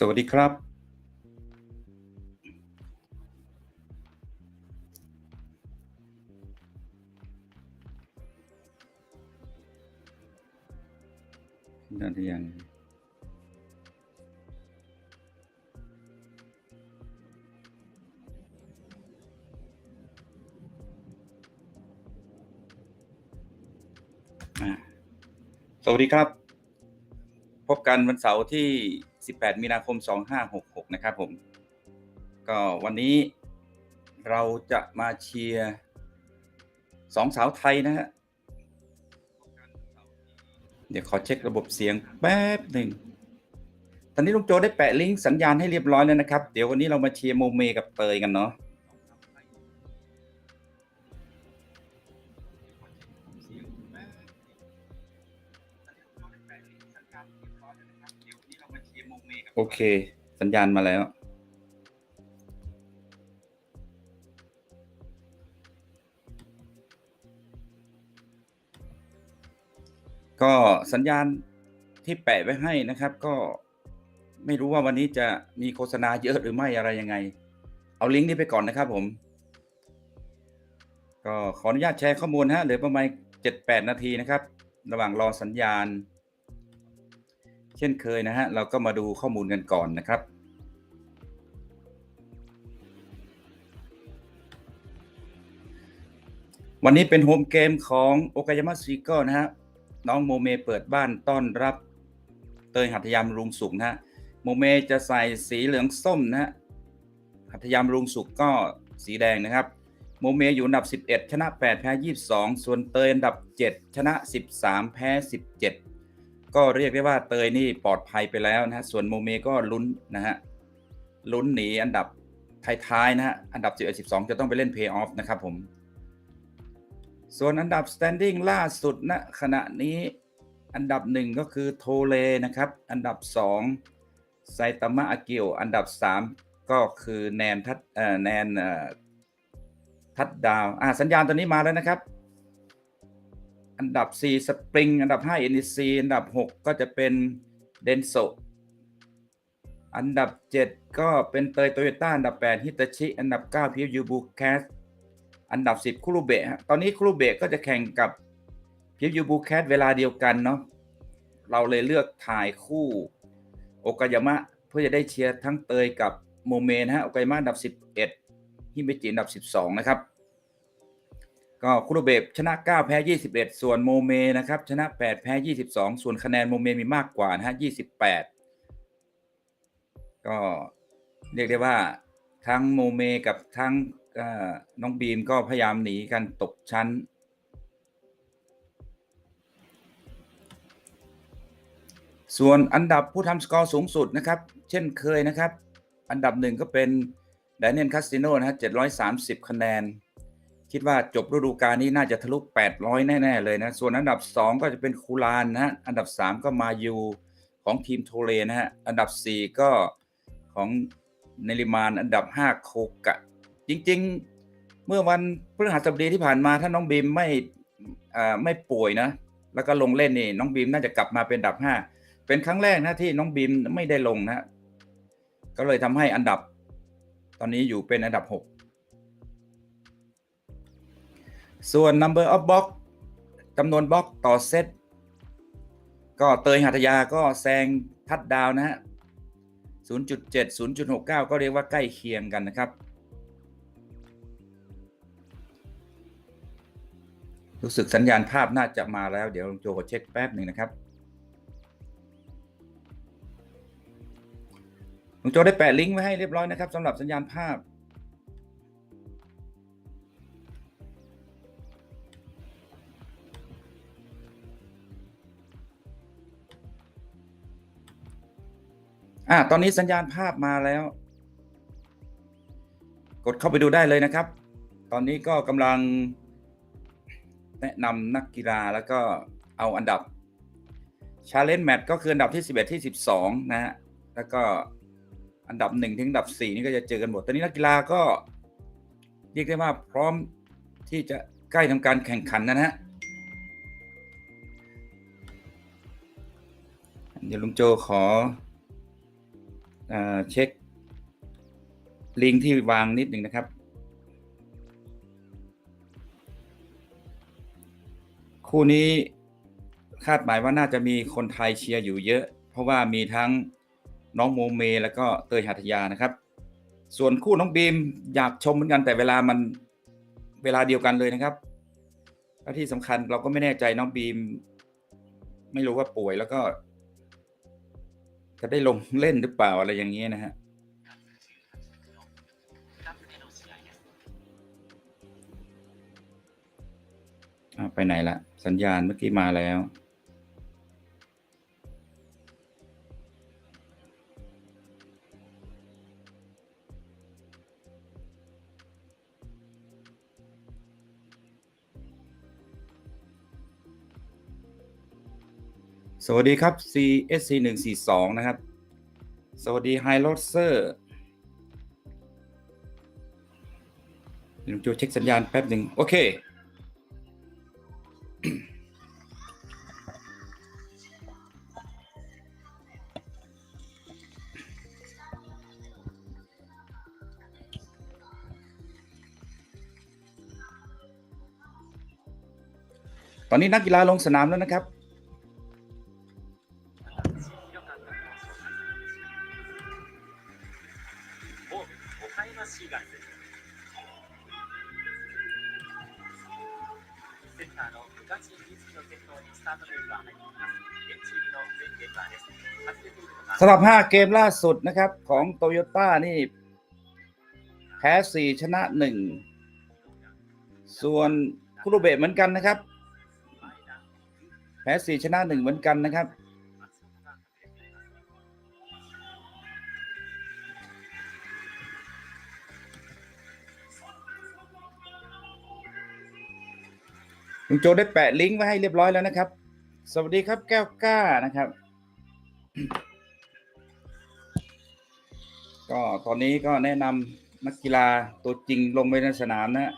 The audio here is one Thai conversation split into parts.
สวัสดีครับได้หรือยังสวัสดีครับ พบกันวันเสาร์ที่ 18 มีนาคม 2566 นะครับผม ก็วันนี้เราจะมาเชียร์สองสาวไทยนะฮะ เดี๋ยวขอเช็คระบบเสียงแป๊บหนึ่ง ตอนนี้ลุงโจได้แปะลิงก์สัญญาณให้เรียบร้อยแล้วนะครับ เดี๋ยววันนี้เรามาเชียร์โมเมกับเตยกันเนาะ โอเค สัญญาณมาแล้ว ก็สัญญาณที่แปะไว้ให้นะครับ ก็ไม่รู้ว่าวันนี้จะมีโฆษณาเยอะหรือไม่อะไรยังไง เอาลิงก์นี้ไปก่อนนะครับผม ก็ขออนุญาตแชร์ข้อมูลฮะเหลือประมาณ 7-8 นาทีนะครับ ระหว่างรอสัญญาณ เช่นเคยนะฮะเราก็มาดูข้อมูลกันก่อนนะครับ วันนี้เป็นโฮมเกมของโอกายามะซีโก้นะฮะน้องโมเมเปิดบ้านต้อนรับ เตยหัตถยามรุงสุขนะฮะโมเมจะใส่สีเหลืองส้มนะฮะหัตถยามรุงสุขก็สีแดงนะครับโมเมอยู่อันดับ 11 ชนะ 8 แพ้ 22 ส่วนเตยอันดับ 7 ชนะ 13 แพ้ 17 ก็เรียกได้ว่าเตยนี่ปลอดภัยไปแล้วนะฮะส่วนโมเมก็ลุ้นนะฮะลุ้นหนีอันดับท้ายๆนะฮะอันดับ11 12 จะต้องไปเล่นเพย์ออฟนะครับผม ส่วนอันดับ standing ล่าสุดณขณะนี้อันดับหนึ่งก็คือโทเลนะครับ อันดับ2ไซตามะอากิโออันดับ 3 ก็คือแนนทัดเอ่อแนนเอ่อทัดดาว อ่าสัญญาณตัวนี้มาแล้วนะครับ อันดับ 4 สปริง อันดับ 5 NEC อันดับ 6 ก็จะเป็นเดนโซอันดับ 7 ก็เป็นเตยโตโยต้าอันดับ 8 ฮิตาชิ อันดับ 9พียูบูแคสอันดับ 10คุรุเบะตอนนี้คุรุเบะก็จะแข่งกับพิวยูบูแคทเวลาเดียวกันเนาะเราเลยเลือกถ่ายคู่โอกายามะเพื่อจะได้เชียร์ทั้งเตยกับโมเมนะฮะโอกายามะอันดับ 11ฮิเมจิอันดับ 12 นะครับ ก็คุรุเบะชนะ 9 แพ้ 21 ส่วนโมเมนะครับ ชนะ 8 แพ้ 22 ส่วนคะแนนโมเมมีมากกว่านะฮะ28 ก็เรียกได้ว่าทั้งโมเมกับทั้งน้องบีมก็พยายามหนีกันตกชั้น ส่วนอันดับผู้ทำสกอร์สูงสุดนะครับ เช่นเคยนะครับ อันดับหนึ่งก็เป็นแดเนียลคาสติโนนะฮะ730 คะแนน คิดว่าจบฤดูกาลนี้น่าจะทะลุ 800 แน่ ๆ เลยนะ ส่วนอันดับ 2 ก็จะเป็นคูลานนะฮะ อันดับ 3 ก็มายูของทีมโทเลนะฮะ อันดับ 4 ก็ของเนริมาน อันดับ 5 โคกะ จริง ๆ เมื่อวันพฤหัสบดีที่ผ่านมา ถ้าน้องบีมไม่ไม่ป่วยนะ แล้วก็ลงเล่นนี่ น้องบีมน่าจะกลับมาเป็นอันดับ 5 เป็นครั้งแรกนะที่น้องบีมไม่ได้ลงนะ ก็เลยทำให้อันดับ ตอนนี้อยู่เป็นอันดับ 6 ส่วน number of box จำนวนบล็อกต่อเซตก็เตยหัตยาก็แซงทัดดาวนะฮะ 0.7 0.69 ก็เรียกว่าใกล้เคียงกันนะครับ รู้สึกสัญญาณภาพน่าจะมาแล้ว เดี๋ยวลุงโจขอเช็คแป๊บหนึ่งนะครับลุงโจได้แปะลิงก์ไว้ให้เรียบร้อยนะครับสำหรับสัญญาณภาพ อ่าตอนนี้สัญญาณภาพมาแล้ว กดเข้าไปดูได้เลยนะครับ ตอนนี้ก็กำลังแนะนำนักกีฬาแล้วก็เอาอันดับ Challenge Match ก็คืออันดับที่ 11 ที่ 12 นะฮะ แล้วก็อันดับ 1 ถึงอันดับ 4 นี่ก็จะเจอกันหมด ตอนนี้นักกีฬาก็เรียกได้ว่าพร้อมที่จะใกล้ทำการแข่งขันนะฮะเดี๋ยวลุงโจขอ เช็คลิงก์ที่วางนิดหนึ่งนะครับ คู่นี้คาดหมายว่าน่าจะมีคนไทยเชียร์อยู่เยอะ เพราะว่ามีทั้งน้องโมเม แล้วก็เตยหัตถยานะครับ ส่วนคู่น้องบีมอยากชมเหมือนกันแต่เวลามันเวลาเดียวกันเลยนะครับและที่สำคัญเราก็ไม่แน่ใจน้องบีม ไม่รู้ว่าป่วยแล้วก็ จะได้ลงเล่นหรือเปล่าอะไรอย่างเงี้ยนะฮะอะไปไหนละ สัญญาณเมื่อกี้มาแล้ว สวัสดีครับ CSC 1 4 2 นะครับ สวัสดี High l o s s e r ลุงโจเช็คสัญญาณแป๊บหนึ่งโอเค ตอนนี้นักกีฬาลงสนามแล้วนะครับ สำหรับ 5 เกมล่าสุดนะครับ ของโตโยต้านี่ แพ้ 4 ชนะ 1 ส่วนคุโรเบะเหมือนกันนะครับ แพ้ 4 ชนะ 1 เหมือนกันนะครับ ลุงโจได้แปะลิงก์ไว้ให้เรียบร้อยแล้วนะครับ สวัสดีครับแก้วกล้านะครับ ก็ตอนนี้ก็แนะนำนักกีฬาตัวจริงลงไปในสนามนะฮะ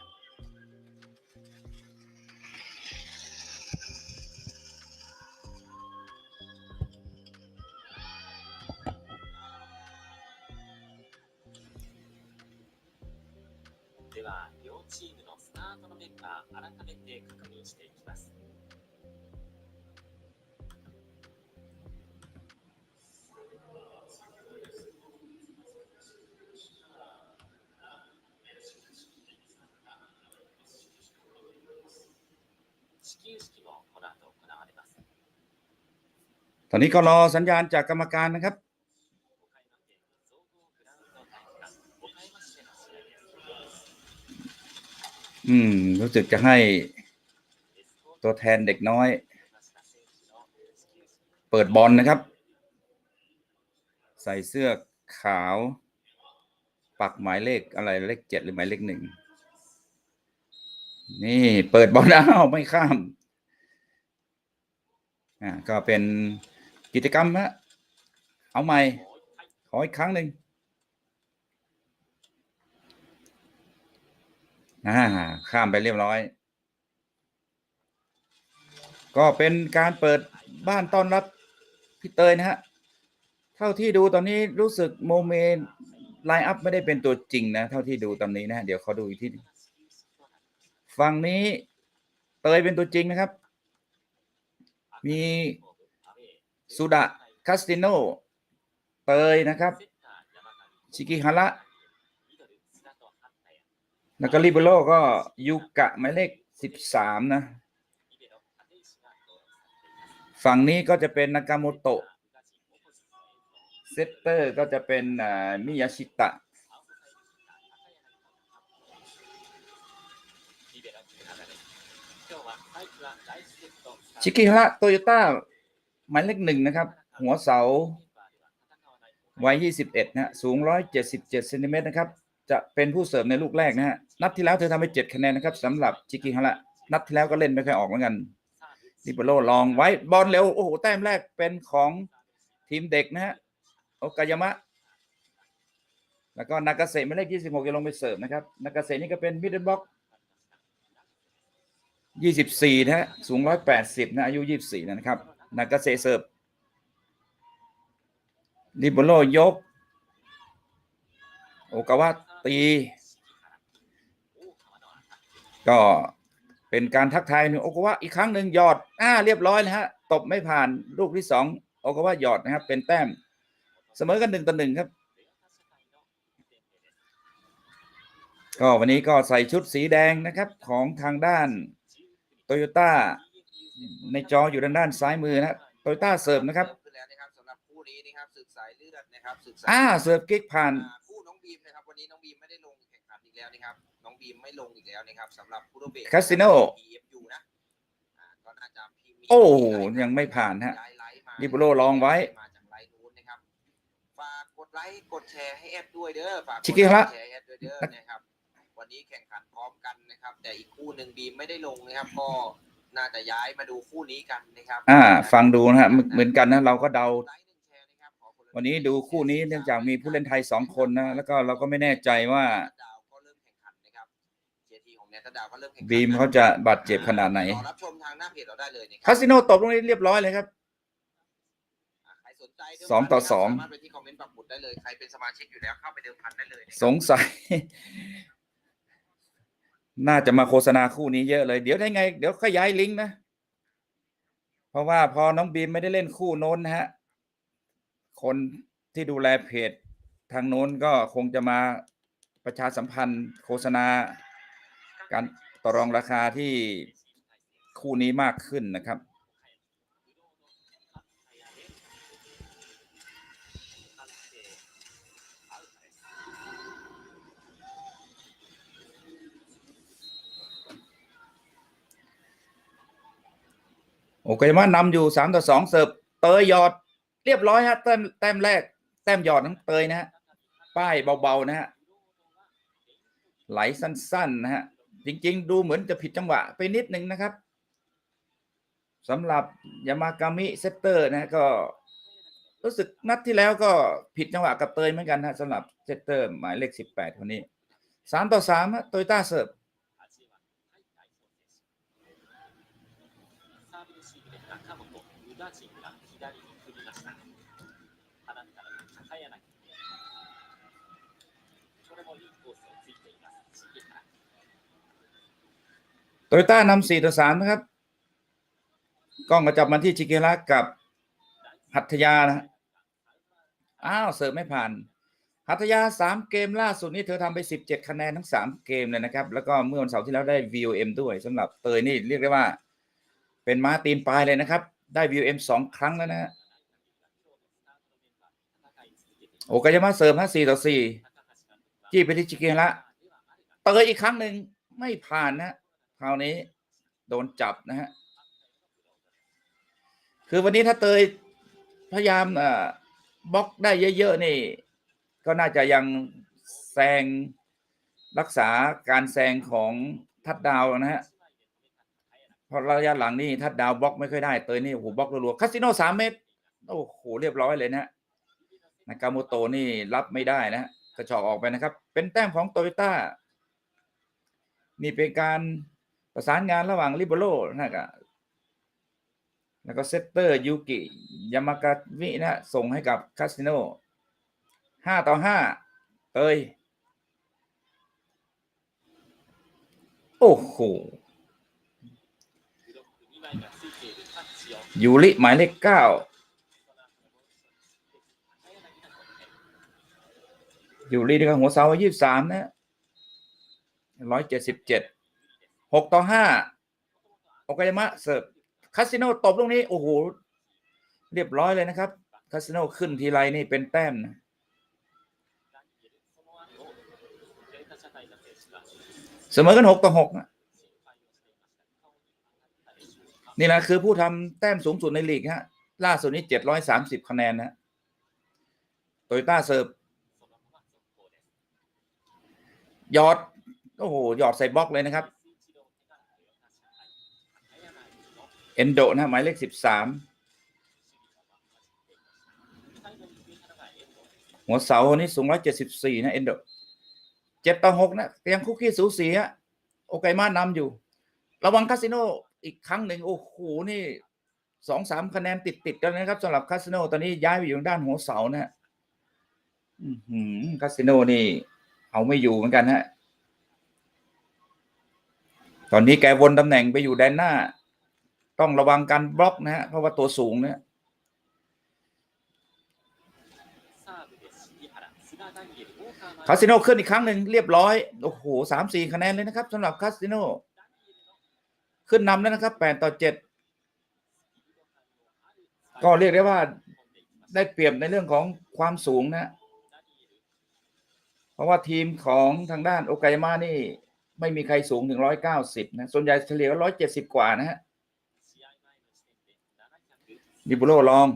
では両チームのスタートのメンバー改めて確認していきます ตอนนี้ก็รอสัญญาณจากกรรมการนะครับ อืม รู้สึกจะให้ตัวแทนเด็กน้อย เปิดบอลนะครับ ใส่เสื้อขาว ปักหมายเลขอะไรเลขเจ็ดหรือหมายเลขหนึ่ง นี่เปิดบอลอ้าวไม่ข้ามอ่าก็เป็น กิจกรรมฮะเอาใหม่ ขออีกครั้งหนึ่งอ่าข้ามไปเรียบร้อย ก็เป็นการเปิดบ้านต้อนรับพี่เตยนะฮะ เท่าที่ดูตอนนี้รู้สึกโมเมนไลน์อัพไม่ได้เป็นตัวจริงนะ เท่าที่ดูตอนนี้นะ เดี๋ยวเขาดูอีกที่ฝั่งนี้เตยเป็นตัวจริงนะครับ มี สุดะคาสติโนเตยนะครับ ชิกิฮาระแล้วก็ริเบโรก็ยูกะหมายเลขสิบสามนะ ฝั่งนี้ก็จะเป็นนากาโมโตะเซตเตอร์ก็จะเป็นมิยาชิตะชิกิฮาระโตโยต้า หมายเลขหนึ่งนะครับ หัวเสาวัย21นะฮะสูง 177เซนติเมตรนะครับ จะเป็นผู้เสริมในลูกแรกนะฮะ นัดที่แล้วเธอทำไป 7 คะแนนนะครับสำหรับชิกิฮาระ นัดที่แล้วก็เล่นไม่ค่อยออกเหมือนกันนิโปโลลองไว้บอลเร็ว โอ้โห แต้มแรกเป็นของทีมเด็กนะฮะ โอกายามะ แล้วก็นากาเซะหมายเลข26จะลงไปเสิร์ฟนะครับ นากาเซะนี่ก็เป็นมิดเดิลบล็อก 24นะฮะ สูง 180นะอายุ 24 นะครับ นากาเซเสิร์ฟลิโบโลยก โอกาวะตี ก็เป็นการทักทายหนึ่งโอกาวะอีกครั้งหนึ่งหยอดอ่าเรียบร้อยนะฮะ ตบไม่ผ่านลูกที่สองโอกาวะหยอดนะครับ เป็นแต้ม เสมอกันหนึ่งต่อหนึ่งครับก็วันนี้ก็ใส่ชุดสีแดงนะครับของทางด้านโตโยต้า ในจออยู่ด้านด้านซ้ายมือนะโตโยต้าเสิร์ฟนะครับขึ้นแล้วนะครับสำหรับคู่นี้นะครับศึกสายเลือดนะครับศึกสายอ่าเสิร์ฟกิ๊กผ่านอ่าคู่น้องบีมนะครับวันนี้น้องบีมไม่ได้ลงแข่งขันอีกแล้วนะครับน้องบีมไม่ลงอีกแล้วนะครับสำหรับคูโรเบะ Casino PFU นะอ่าก็น่าจะมีโอ้มีหลายังไม่ผ่านฮะย้ายไลฟ์มาลิเบโร่ลองไว้มาจากไลฟ์นู้นนะครับฝากกดไลค์กดแชร์ให้แอดด้วยเด้อฝากกดชิคกี้พายแชร์ให้แอดด้วยเด้อนะครับวันนี้แข่งขันพร้อมกันนะครับ แต่อีกคู่หนึ่งบีมไม่ได้ลงนะครับก็ น่าจะย้ายมาดูคู่นี้กันนะครับอ่า ฟังดูนะฮะเหมือนเหมือนกันนะเราก็เดาไลค์หนึ่งแชร์นะครับขอคละวันนี้ดูคู่นี้เนื่องจากมีผู้เล่นไทยสองคนนะแล้วก็เราก็ไม่แน่ใจว่าดาวก็เริ่มแข่งขันนะครับเจทีของเนตดาวก็เริ่มแข่งขันบีมเขาจะบาดเจ็บขนาดไหนรอรับชมทางหน้าเพจเราได้เลยนะครัคาสิโนตบตรงนี้เรียบร้อยเลยครับอ่าใครสนใจเดิมสองต่อพันนะครับสองสามารถไปที่คอมเมนต์ปักหมุดได้เลยใครเป็นสมาชิกอยู่แล้วเข้าไปเดิมพันได้เลยนะครับสงสัย น่าจะมาโฆษณาคู่นี้เยอะเลย เดี๋ยวได้ไง เดี๋ยวขย้ายลิงก์นะ เพราะว่าพอน้องบีมไม่ได้เล่นคู่โน้นนะฮะ คนที่ดูแลเพจทางโน้นก็คงจะมาประชาสัมพันธ์โฆษณา การต่อรองราคาที่คู่นี้มากขึ้นนะครับ โอเคมานำอยู่สามต่อสองเสิร์ฟเตยหยอด เรียบร้อยฮะแต้มแต้มแรก แต้มหยอดทั้งเตยนะฮะป้ายเบาๆนะฮะไหลสั้นๆนะฮะจริง ๆ ดูเหมือนจะผิดจังหวะไปนิดนึงนะครับสำหรับยามากามิเซตเตอร์นะฮะก็รู้สึกนัดที่แล้วก็ผิดจังหวะกับเตยเหมือนกันนะสำหรับเซตเตอร์หมายเลขสิบแปดคนนี้สามต่อสามโตโยต้าเสิร์ฟ โตโยต้านำสี่ต่อสามนะครับ กล้องกระจับมาที่ชิเกระกับหัตยานะอ้าวเสิร์ฟไม่ผ่าน หัตยาสามเกมล่าสุดนี้เธอทำไปสิบเจ็ดคะแนนทั้งสามเกมเลยนะครับ แล้วก็เมื่อวันเสาร์ที่แล้วได้ VOM ด้วยสำหรับเตยนี่เรียกได้ว่า เป็นม้าตีนปลายเลยนะครับ ได้ VOM สองครั้งแล้วนะฮะโอกายามะเสิร์ฟฮะสี่ต่อสี่จี้ไปที่ชิเกระเตยอีกครั้งหนึ่งไม่ผ่านนะ คราวนี้โดนจับนะฮะ คือวันนี้ถ้าเตยพยายามอ่อบล็อกได้เยอะ ๆ นี่ ก็น่าจะยังแซงรักษาการแซงของทัดดาวนะฮะพราะระยะหลังนี่ทัดดาวบล็อกไม่ค่อยได้เตยนี่โอ้โหบล็อกรัวๆคาสิโนสามเมตรโอ้โหเรียบร้อยเลยนะฮะนากาโมโตนี่รับไม่ได้นะฮะกระชอกออกไปนะครับ เป็นแต้มของโตโยต้านี่เป็นการ ประสานงานระหว่างลิเบโรนะก็แล้วก็เซตเตอร์ยูกิยามากาวินะส่งให้กับคาสิโนห้าต่อห้าเอ้ยโอ้โหยูริหมายเลขเก้าอยูรินกระบหัวเสาวัยยี่สามนะร้อยเจ็ดสิบเจ็ด หกต่อห้าโอกายามะเสิร์ฟคาสิโนตบตรงนี้ โอ้โห เรียบร้อยเลยนะครับ คาสิโนขึ้นทีไรนี่เป็นแต้มนะเสมอกันหกต่อหกนี่แหละคือผู้ทำแต้มสูงสุดในลีกฮะ ล่าสุดนี้เจ็ดร้อยสามสิบคะแนนนะโตโยต้าเสิร์ฟยอด โอ้โห ยอดใส่บล็อกเลยนะครับ เอนโดนะหมายเลขสิบสามหัวเสาคนนี้สูงร้อยเจ็ดสิบสี่นะเอนโดเจ็ดต่อหกนะยังคุกกี้สูสีฮะโอไกมานำอยู่ ระวังคาสิโนอีกครั้งหนึ่งโอ้โหนี่สองสามคะแนนติดติดกันนะครับสำหรับคาสิโนตอนนี้ย้ายไปอยู่ด้านหัวเสานะฮะคาสิโนนี่ เอาไม่อยู่เหมือนกันฮะตอนนี้แกวนตำแหน่งไปอยู่แดนหน้า ต้องระวังการบล็อกนะฮะเพราะว่าตัวสูงเนี่ยคาสิโนขึ้นอีกครั้งหนึ่งเรียบร้อย โอ้โหสามสี่คะแนนเลยนะครับสำหรับคาสิโนขึ้นนำแล้วนะครับแปดต่อเจ็ดก็เรียกได้ว่าได้เปรียบในเรื่องของความสูงนะ เพราะว่าทีมของทางด้านโอกายามานี่ ไม่มีใครสูงถึงร้อยเก้าสิบนะ ส่วนใหญ่เฉลี่ยร้อยเจ็ดสิบกว่านะฮะ ดิบุโรลอง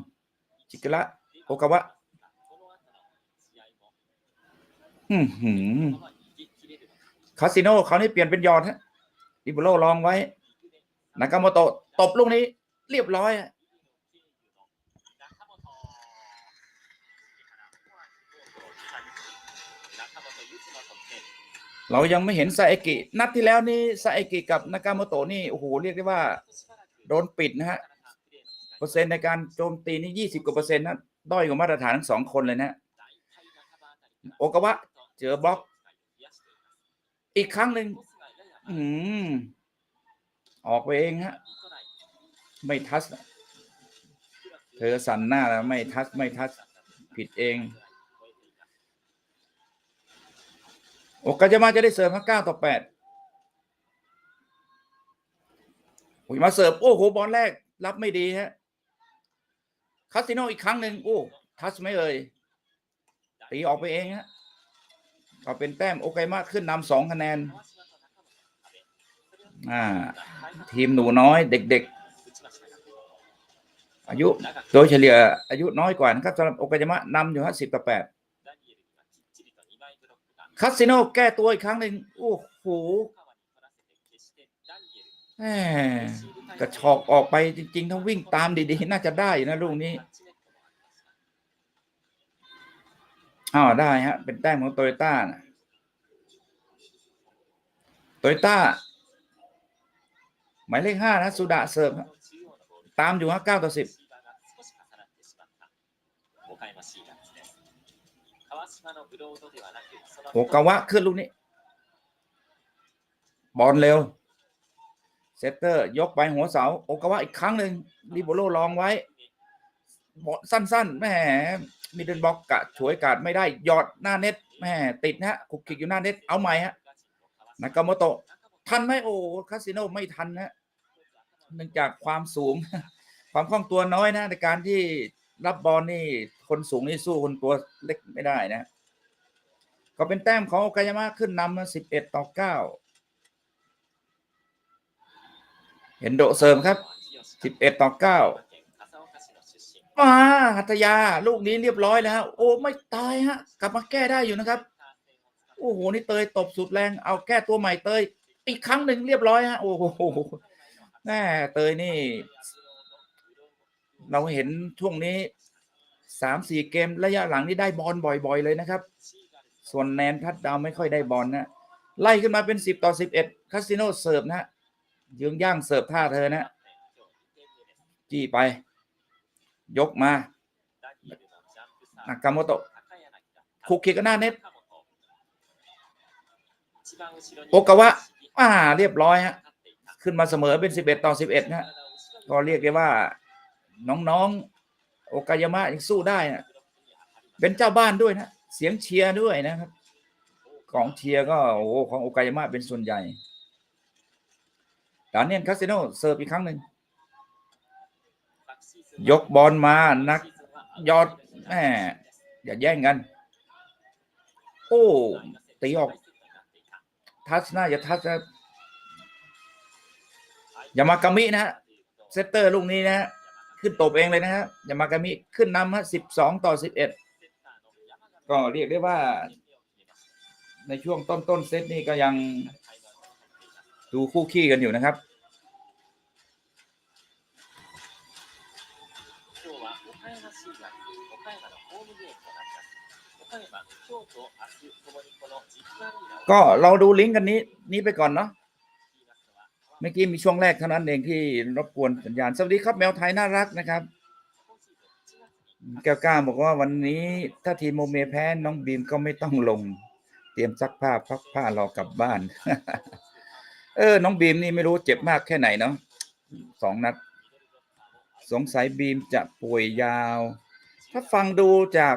จิกระโอกาวะอือหือคาสิโนเขานี่เปลี่ยนเป็นยอดฮะดิบุโรลองไว้นากาโมโตะตบลูกนี้ เรียบร้อยเรายังไม่เห็นซาเอกิ นัดที่แล้วนี่ซาเอกิกับนากาโมโตะนี่ โอ้โห เรียกได้ว่า โดนปิดนะฮะ เปอร์เซ็นต์ในการโจมตีนี่ยี่สิบกว่าเปอร์เซ็นต์นะด้อยกว่ามาตรฐานทั้งสองคนเลยนะโอกาวะเจอบล็อก อีกครั้งหนึ่งอืมออกไปเองฮะ ไม่ทัชเธอสั่นหน้าแล้วไม่ทัชไม่ทัชผิดเอง โอกาจะมาจะได้เสริมครับเก้าต่อแปดมาเสิร์ฟโอ้โหบอลแรก รับไม่ดีฮะ คาสิโนอีกครั้งหนึ่งโอ้ทัชไม่เอ่ยตีออกไปเองฮะก็เป็นแต้มโอเคมากขึ้นนำสองคะแนนอ่าทีมหนูน้อยเด็กๆ อายุโดยเฉลี่ยอายุน้อยกว่านะครับสำหรับโอกายามะนำอยู่ฮะสิบต่อแปดคาสิโนแก้ตัวอีกครั้งหนึ่งโอ้โห แหมกระชอกออกไปจริง ๆ ถ้าวิ่งตามดีๆ น่าจะได้นะลูกนี้อ้าวได้ฮะ เป็นแต้มของโตโยต้านะโตโยต้าหมายเลขห้านะ สุดาเสิร์ฟตามอยู่ฮะเก้าต่อสิบโอกาวะขึ้นลูกนี้ บอลเร็ว เซตเตอร์ ยกไปหัวเสา โอกาวะอีกครั้งหนึ่งลิโบโลลองไว้บอลสั้นๆแหมมิดเดิลบล็อกกะฉวยกาดไม่ได้หยอดหน้าเน็ตแหมติดนะฮะคุกคิกอยู่หน้าเน็ตเอาใหม่ฮะนากาโมโตะทันไหมโอ้คาสิโนไม่ทันนะเนื่องจากความสูง ความคล่องตัวน้อยนะ ในการที่รับบอลนี่คนสูงนี่สู้คนตัวเล็กไม่ได้นะ ก็เป็นแต้มของโอกายามะขึ้นนำนะสิบเอ็ดต่อเก้า เห็นโดเสริมครับ11ต่อ9มาหัตยา ลูกนี้เรียบร้อยแล้วฮะโอ้ไม่ตายฮะ กลับมาแก้ได้อยู่นะครับ โอ้โหนี่เตยตบสุดแรงเอาแก้ตัวใหม่เตยอีกครั้งหนึ่งเรียบร้อยฮะโอ้โหแน่เตยนี่ เราเห็นช่วงนี้สามสี่เกมระยะหลังนี่ได้บอลบ่อย ๆ เลยนะครับ ส่วนแนนทัดดาวไม่ค่อยได้บอลนะไล่ขึ้นมาเป็นสิบต่อสิบเอ็ดคาสิโนเสิร์ฟนะฮะ ยืงย่างเสิร์ฟท่าเธอนะจี้ไป ยกมา นากาโมโตะคุกคิกกับหน้าเน็ตโอกาวะอ่าเรียบร้อยฮะ ขึ้นมาเสมอเป็นสิบเอ็ดต่อสิบเอ็ดนะฮะก็เรียกได้ว่า น้องๆ โอกายามะยังสู้ได้นะเป็นเจ้าบ้านด้วยนะ เสียงเชียร์ด้วยนะครับ ของเชียร์ก็โอ้ของโอกายามะเป็นส่วนใหญ่ ดานเนียนคาสิโนเสิร์ฟอีกครั้งหนึ่งยกบอลมานักยอดแหมอย่าแย่งกัน โอ้ ตีออก ทัชน่าจะทัชนะยามากามินะฮะเซตเตอร์ลูกนี้นะฮะขึ้นตบเองเลยนะฮะยามากามิขึ้นนำฮะสิบสองต่อสิบเอ็ดก็เรียกได้ว่า ในช่วงต้นต้นๆเซตนี่ก็ยัง ดูคู่ขี้กันอยู่นะครับก็เราดูลิงก์กันนี้นี้ไปก่อนเนาะเมื่อกี้มีช่วงแรกเท่านั้นเองที่รบกวนสัญญาณ สวัสดีครับแมวไทยน่ารักนะครับ แก้วกล้าบอกว่าวันนี้ถ้าทีมโมเมแพ้น้องบีมก็ไม่ต้องลง เตรียมซักผ้าพักผ้ารอกลับบ้าน เออ น้องบีมนี่ไม่รู้เจ็บมากแค่ไหนเนาะสองนัด สงสัยบีมจะป่วยยาว ถ้าฟังดูจาก